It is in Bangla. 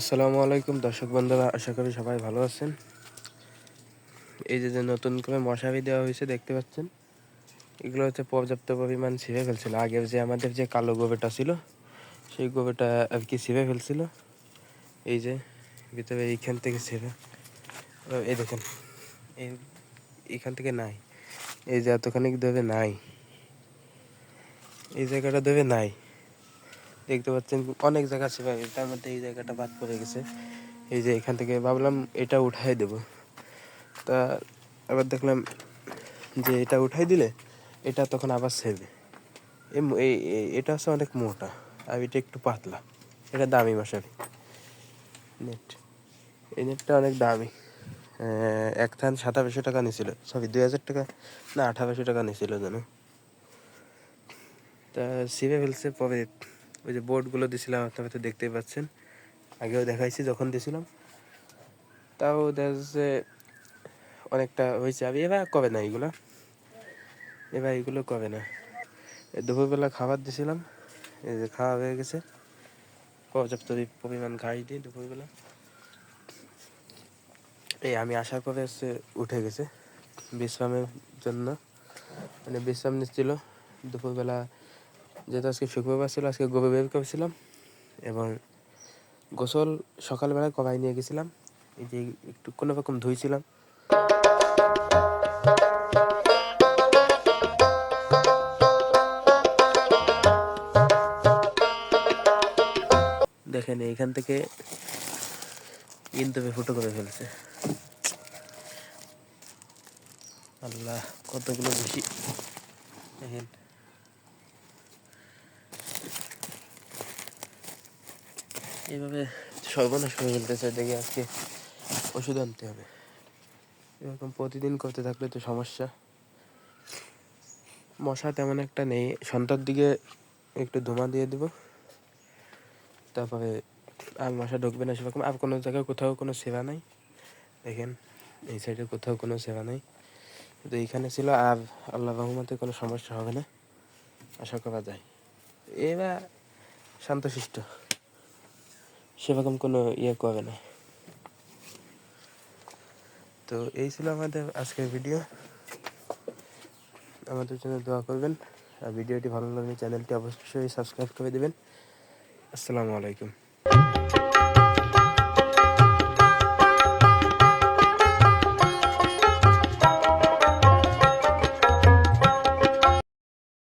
আসসালামু আলাইকুম, দর্শক বন্ধুরা, আশা করি সবাই ভালো আছেন। এই যে যে নতুন করে মশারি দেওয়া হয়েছে, দেখতে পাচ্ছেন? এগুলো হচ্ছে পর্যাপ্ত পরিমাণ ছিঁড়ে ফেলছিল। আগে যে আমাদের যে কালো গোবেরটা ছিল, সেই গোবেরটা আর কি ছিঁড়ে ফেলছিল। এই যে ভিতরে এইখান থেকে ছিঁড়ে এই দেখেন, এই এইখান থেকে নাই। এই যে এতখানি দেবে নাই। এই জায়গাটা দেবে নাই। দেখতে পাচ্ছেন, অনেক জায়গা ছিল তার মধ্যে এই জায়গাটা বাদ পড়ে গেছে। এই যে এখান থেকে ভাবলাম এটা উঠাই দেব। তা আবার দেখলাম যে এটা উঠাই দিলে এটা তখন আবার ছেড়বে এই এটা হচ্ছে অনেক মোটা, আর এটা একটু পাতলা। এটা দামি মশারি। নেট এই নেটটা অনেক দামি। এক থান সাতাশশো টাকা নিয়েছিল সরি দুই হাজার টাকা? না, আঠারোশো টাকা নিয়েছিল যেন। তা সিভে ফেলছে পরে ওই যে বোর্ডগুলো দিছিলাম, আপনারা তো দেখতেই পাচ্ছেন। আগেও দেখাইছি, যখন দিছিলাম। তাও দেখা অনেকটা হয়েছে। আমি এবার কবে না এগুলো? এবার এগুলো কবে না? দুপুরবেলা খাবার দিছিলাম, এই যে খাওয়া হয়ে গেছে। পর্যাপ্ত পরিমাণ ঘাস দিই দুপুরবেলা। এই আমি আসার পরে হচ্ছে উঠে গেছে বিশ্রামের জন্য। মানে বিশ্রাম নিচ্ছিল। দুপুরবেলা যেহেতু আজকে শুক্রবার ছিল, আজকে গোবে বের করেছিলাম এবং গোসল সকালবেলা কবাই নিয়ে গেছিলাম। এই যে একটু কোনো রকম ধুইছিলাম। দেখেন, এইখান থেকে ইনতবে ফুটো করে ফেলছে। আল্লাহ, কতগুলো বেশি দেখেন। এইভাবে সর্বনাশ করে ফেলতেছে দেখে আজকে ওষুধ আনতে হবে। এরকম প্রতিদিন করতে থাকলে তো সমস্যা। মশা তেমন একটা নেই। সন্ধ্যার দিকে একটু ধোঁয়া দিয়ে দেবো। তারপরে আর মশা ঢুকবে না সেরকম। আর কোনো জায়গায় কোথাও কোনো সেবা নাই। দেখেন, এই সাইডে কোথাও কোনো সেবা নাই। কিন্তু এইখানে ছিল আর আল্লাহ রহমতে কোনো সমস্যা হবে না। আশা করা যায়। এবার শান্তশিষ্ট। সেরকম কোনো ইয়ে করে না। তো এই ছিল আমাদের আজকের ভিডিও আমাদের জন্য দোয়া করবেন। আর ভিডিওটি ভালো লাগলে চ্যানেলটি অবশ্যই সাবস্ক্রাইব করে দেবেন। আসসালামু আলাইকুম।